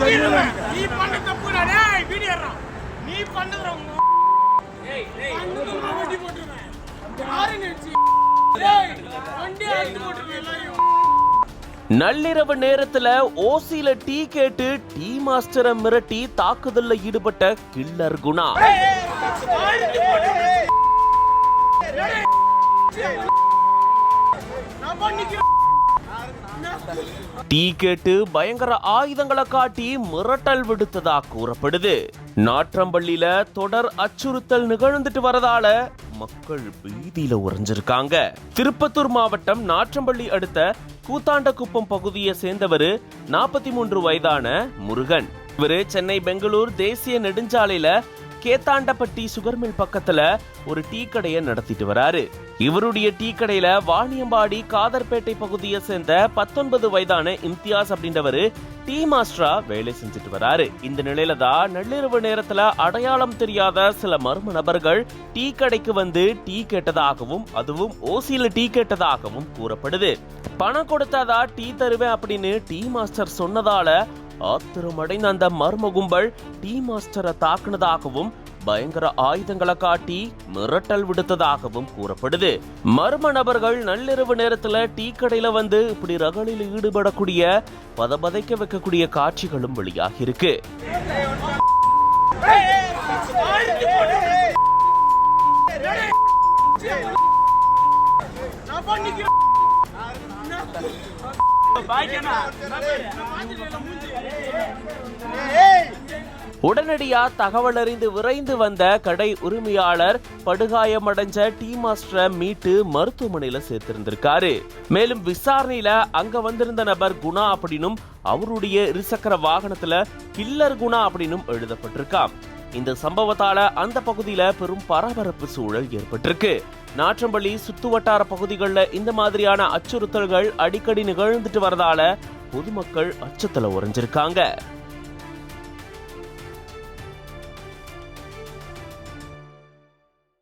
தப்பிடுவேன். நீ பண்ண தப்புடா, டேய், வீடியோ எடுறா. நீ பண்ணுதுடா, உங்க பண்ணுது, உன் வண்டி போட்டுருவேன். யாரு நினைச்சு? டேய், வண்டியை அறுத்து போட்டுருவேன் எல்லாரையும். நள்ளிரவு நேரத்துல ஓசியில டீ கேட்டு டீ மாஸ்டரை மிரட்டி தாக்குதல்ல ஈடுபட்ட கில்லர் குணா நான் பண்ணிக்கிறேன். டீ கேட்டு பயங்கர ஆயுதங்களை காட்டி மிரட்டல் விடுத்ததா கூறப்படுது. நாற்றம்பள்ளியில தொடர் அச்சுறுத்தல் நிகழ்ந்துட்டு வரதால மக்கள் பீதியில உறைஞ்சிருக்காங்க. திருப்பத்தூர் மாவட்டம் நாற்றம்பள்ளி அடுத்த கூத்தாண்டகுப்பம் பகுதியை சேர்ந்தவர் நாற்பத்தி மூன்று வயதான முருகன். இவரு சென்னை பெங்களூர் தேசிய நெடுஞ்சாலையில கேத்தாண்டப்பட்டி சுகர்மில் பக்கத்துல ஒரு டீ கடையை நடத்திட்டு வராரு. இவருடைய டீ கடையில வாணியம்பாடி காதர்பேட்டை பகுதியை சேர்ந்த பத்தொன்பது வயதான இம்தியாஸ் அப்படின்றவரு டீ மாஸ்டரா வேலை செஞ்சுட்டு வராரு. இந்த நிலையில தான் நள்ளிரவு நேரத்துல அடையாளம் தெரியாத சில மர்ம நபர்கள் டீ கடைக்கு வந்து டீ கேட்டதாகவும் அதுவும் ஓசியில டீ கேட்டதாகவும் கூறப்படுது. பணம் கொடுத்தாதா டீ தருவேன் அப்படின்னு டீ மாஸ்டர் சொன்னதால ஆத்திரமடைந்த அந்த மர்ம கும்பல் டீ மாஸ்டரை தாக்குனதாகவும் பயங்கர ஆயுதங்களை காட்டி மிரட்டல் விடுத்ததாகவும் கூறப்படுது மர்ம நபர்கள் நள்ளிரவு நேரத்துல டீ கடையில வந்து இப்படி ரகளில் ஈடுபடக்கூடிய பதபதைக்க வைக்கக்கூடிய காட்சிகளும் வெளியாகி இருக்கு நான் பண்ணிக்கிறேன். உடனடியா தகவல் அறிந்து விரைந்து வந்த கடை உரிமையாளர் படுகாயமடைஞ்ச டீ மாஸ்டரை மீட்டு மருத்துவமனையில சேர்த்திருந்திருக்காரு. மேலும் விசாரணையில அங்க வந்திருந்த நபர் குணா அப்படின்னும் அவருடைய இருசக்கர வாகனத்துல கில்லர் குணா அப்படின்னும் எழுதப்பட்டிருக்காம். இந்த சம்பவத்தால அந்த பகுதியில பெரும் பரபரப்பு சூழல் ஏற்பட்டிருக்கு. நாற்றம்பள்ளி சுத்து வட்டார பகுதிகளில் இந்த மாதிரியான அச்சுறுத்தல்கள் அடிக்கடி நிகழ்ந்துட்டு வரதால பொதுமக்கள் அச்சத்துல உறைஞ்சிருக்காங்க.